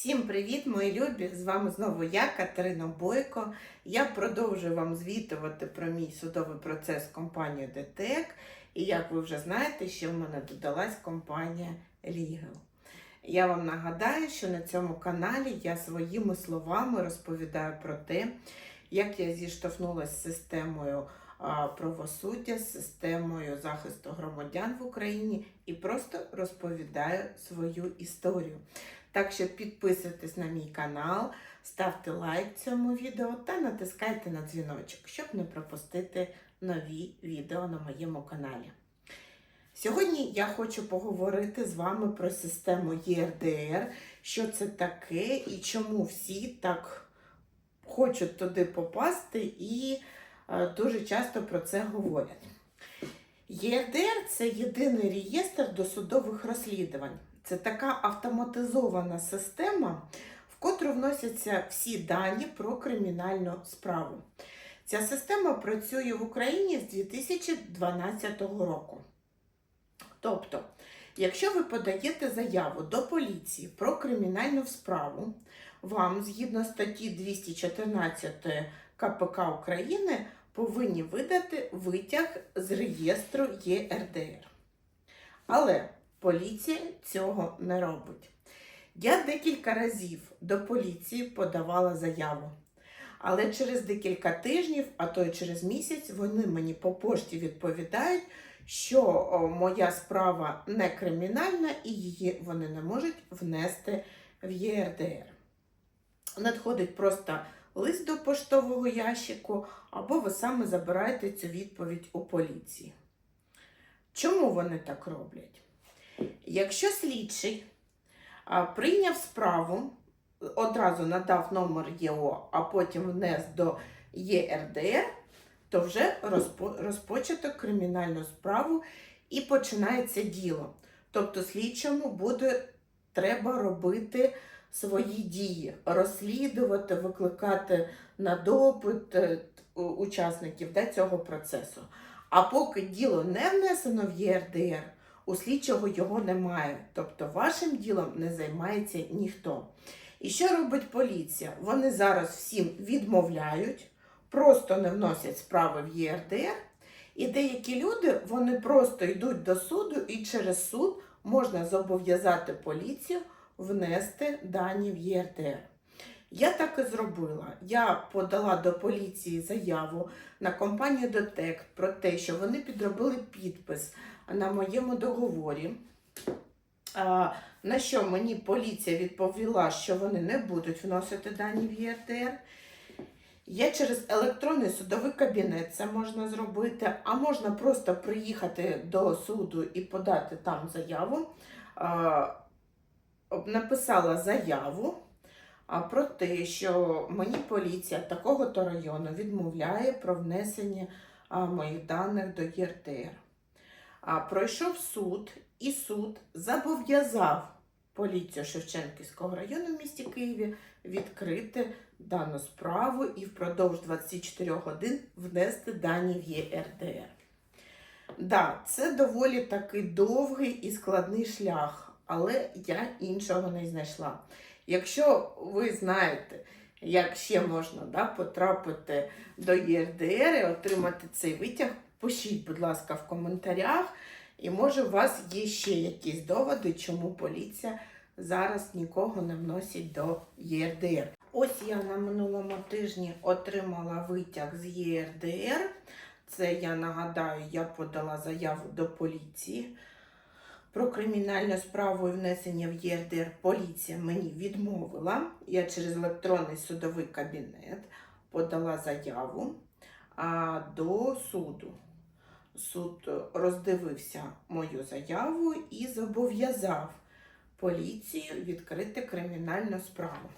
Всім привіт, мої любі! З вами знову я, Катерина Бойко. Я продовжую вам звітувати про мій судовий процес з компанією ДТЕК. І як ви вже знаєте, ще в мене додалась компанія Legal. Я вам нагадаю, що на цьому каналі я своїми словами розповідаю про те, як я зіштовхнулася з системою правосуддя, з системою захисту громадян в Україні і просто розповідаю свою історію. Так що підписуйтесь на мій канал, ставте лайк цьому відео та натискайте на дзвіночок, щоб не пропустити нові відео на моєму каналі. Сьогодні я хочу поговорити з вами про систему ЄРДР, що це таке і чому всі так хочуть туди попасти і е, дуже часто про це говорять. ЄРДР це єдиний реєстр досудових розслідувань. Це така автоматизована система, в котру вносяться всі дані про кримінальну справу. Ця система працює в Україні з 2012 року. Тобто, якщо ви подаєте заяву до поліції про кримінальну справу, вам згідно статті 214 КПК України повинні видати витяг з реєстру ЄРДР. Але поліція цього не робить. Я декілька разів до поліції подавала заяву. Але через декілька тижнів, а то й через місяць, вони мені по пошті відповідають, що моя справа не кримінальна і її вони не можуть внести в ЄРДР. Надходить просто лист до поштового ящику, або ви саме забираєте цю відповідь у поліції. Чому вони так роблять? Якщо слідчий прийняв справу, одразу надав номер ЄО, а потім внес до ЄРДР, то вже розпо- розпочато кримінальну справу і починається діло. Тобто слідчому буде треба робити свої дії, розслідувати, викликати на допит е, учасників да, цього процесу. А поки діло не внесено в ЄРДР, у слідчого його немає. Тобто вашим ділом не займається ніхто. І що робить поліція? Вони зараз всім відмовляють, просто не вносять справи в ЄРДР. І деякі люди вони просто йдуть до суду, і через суд можна зобов'язати поліцію внести дані в ЄРДР. Я так і зробила. Я подала до поліції заяву на компанію Дотек про те, що вони підробили підпис на моєму договорі. На що мені поліція відповіла, що вони не будуть вносити дані в ЄРДР. Я через електронний судовий кабінет це можна зробити, а можна просто приїхати до суду і подати там заяву. Написала заяву про те, що мені поліція такого-то району відмовляє про внесення моїх даних до ЄРДР. А, пройшов суд, і суд зобов'язав поліцію Шевченківського району в місті Києві відкрити дану справу і впродовж 24 годин внести дані в ЄРДР. Да, це доволі такий довгий і складний шлях, але я іншого не знайшла. Якщо ви знаєте, як ще можна да, потрапити до ЄРДР і отримати цей витяг, пишіть, будь ласка, в коментарях. І може у вас є ще якісь доводи, чому поліція зараз нікого не вносить до ЄРДР. Ось я на минулому тижні отримала витяг з ЄРДР. Це я нагадаю, я подала заяву до поліції про кримінальну справу і внесення в ЄРДР. Поліція мені відмовила. Я через електронний судовий кабінет подала заяву а, до суду. Суд роздивився мою заяву і зобов'язав поліцію відкрити кримінальну справу.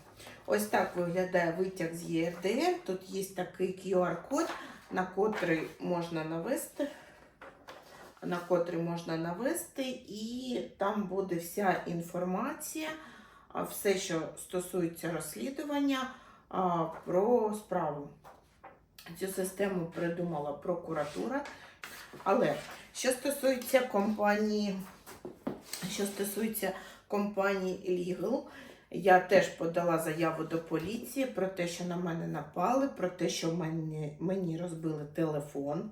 Ось так виглядає витяг з ЄРДР. Тут є такий QR-код, на котрий можна навести. На котрий можна навести, і там буде вся інформація, все, що стосується розслідування про справу. Цю систему придумала прокуратура. Але що стосується компанії, що стосується компанії Legal, Я теж подала заяву до поліції про те, що на мене напали, про те, що мені, мені розбили телефон.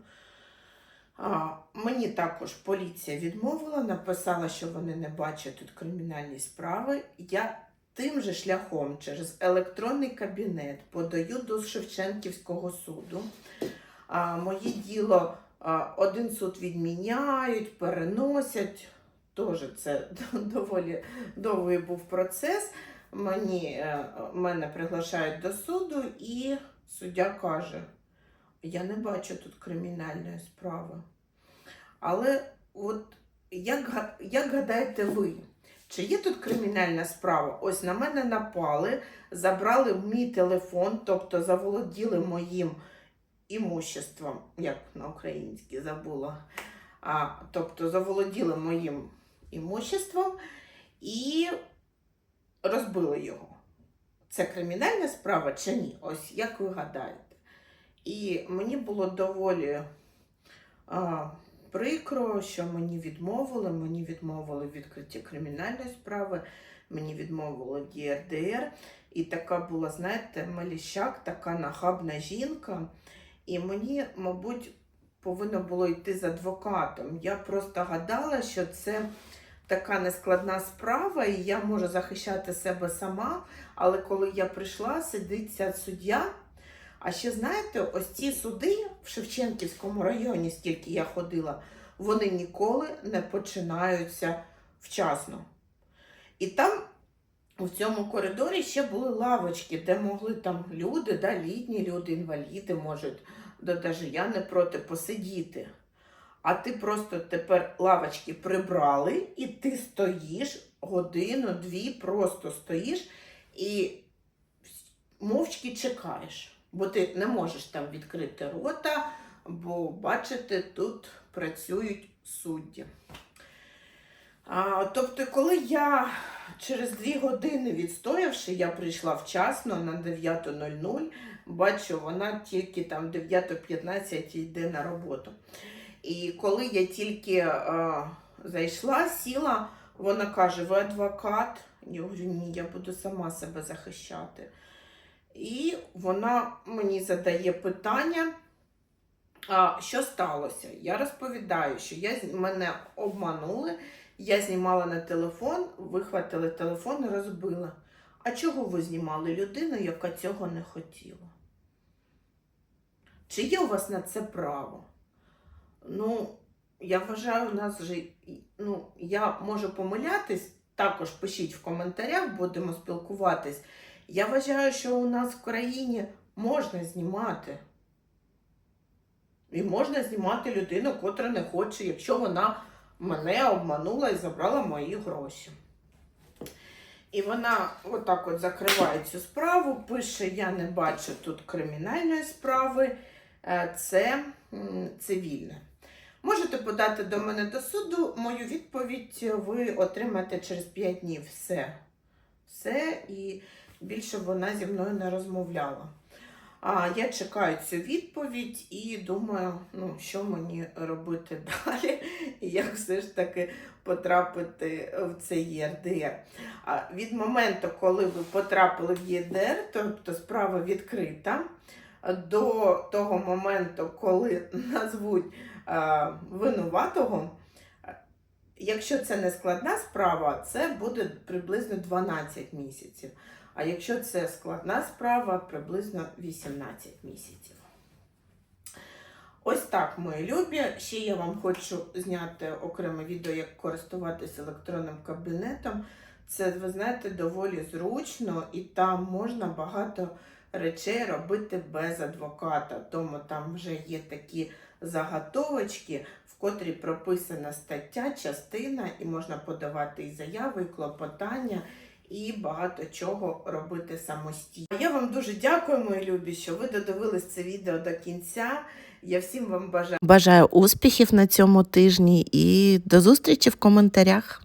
А, мені також поліція відмовила, написала, що вони не бачать тут кримінальні справи. Я тим же шляхом через електронний кабінет подаю до Шевченківського суду. А, моє діло один суд відміняють, переносять. Теж це доволі довгий був процес. Мені, е, мене приглашають до суду, і суддя каже: я не бачу тут кримінальної справи. Але от як, як гадаєте ви, чи є тут кримінальна справа? Ось на мене напали, забрали мій телефон, тобто заволоділи моїм імуществом, як на українській забула. А, тобто заволоділи моїм імуществом і розбили його. Це кримінальна справа чи ні? Ось як ви гадаєте? І мені було доволі а, прикро, що мені відмовили. Мені відмовили в відкритті кримінальної справи, мені відмовили ДРДР. І така була, знаєте, Меліщак, така нахабна жінка. І мені, мабуть, повинно було йти з адвокатом. Я просто гадала, що це така нескладна справа, і я можу захищати себе сама. Але коли я прийшла, сидить ця суддя. А ще знаєте, ось ці суди в Шевченківському районі, скільки я ходила, вони ніколи не починаються вчасно. І там у цьому коридорі ще були лавочки, де могли там люди, да, літні люди, інваліди можуть, да, даже я не проти посидіти. А ти просто тепер лавочки прибрали, і ти стоїш годину, дві, просто стоїш і мовчки чекаєш. Бо ти не можеш там відкрити рота, бо бачите, тут працюють судді. А, тобто, коли я через дві години відстоявши, я прийшла вчасно на 9.00, бачу, вона тільки там 9.15 йде на роботу. І коли я тільки е, зайшла, сіла, вона каже: ви адвокат? Я говорю, ні, я буду сама себе захищати. І вона мені задає питання, а, що сталося? Я розповідаю, що я, мене обманули, я знімала на телефон, вихватили телефон і розбила. А чого ви знімали людину, яка цього не хотіла? Чи є у вас на це право? Ну, я вважаю, у нас же, ну, я можу помилятись, також пишіть в коментарях, будемо спілкуватись. Я вважаю, що у нас в країні можна знімати. І можна знімати людину, котра не хоче, якщо вона мене обманула і забрала мої гроші. І вона отак от закриває цю справу, пише: Я не бачу тут кримінальної справи, е, це цивільне. Можете подати до мене до суду. Мою відповідь ви отримаєте через 5 днів. Все. Все, і більше вона зі мною не розмовляла. Я чекаю цю відповідь і думаю, ну, що мені робити далі, і як все ж таки потрапити в цей ЄРДР. А від моменту, коли ви потрапили в ЄРДР, тобто справа відкрита, до того моменту, коли назвуть винуватого, якщо це не складна справа, це буде приблизно 12 місяців. А якщо це складна справа, приблизно 18 місяців. Ось так, мої любі. Ще я вам хочу зняти окреме відео, як користуватися електронним кабінетом. Це, ви знаєте, доволі зручно і там можна багато речей робити без адвоката. Тому там вже є такі заготовочки, в котрій прописана стаття, частина, і можна подавати і заяви, і клопотання, і багато чого робити самостійно. Я вам дуже дякую, мої любі, що ви додивились це відео до кінця. Я всім вам бажаю. Бажаю успіхів на цьому тижні і до зустрічі в коментарях.